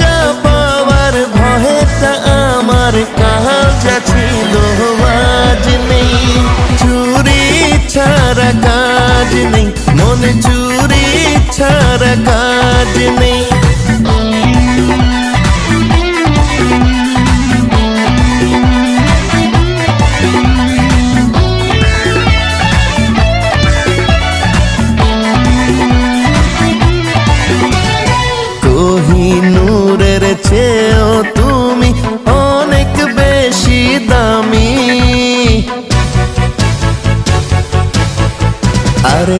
যা পাওয়ার আমার কাল যা ছিল নেই, চুরি ছাড়া কাজ নেই। মনে চুরি ছাড়া কাজ নেই। চেয়েও তুমি অনেক বেশি দামি। আরে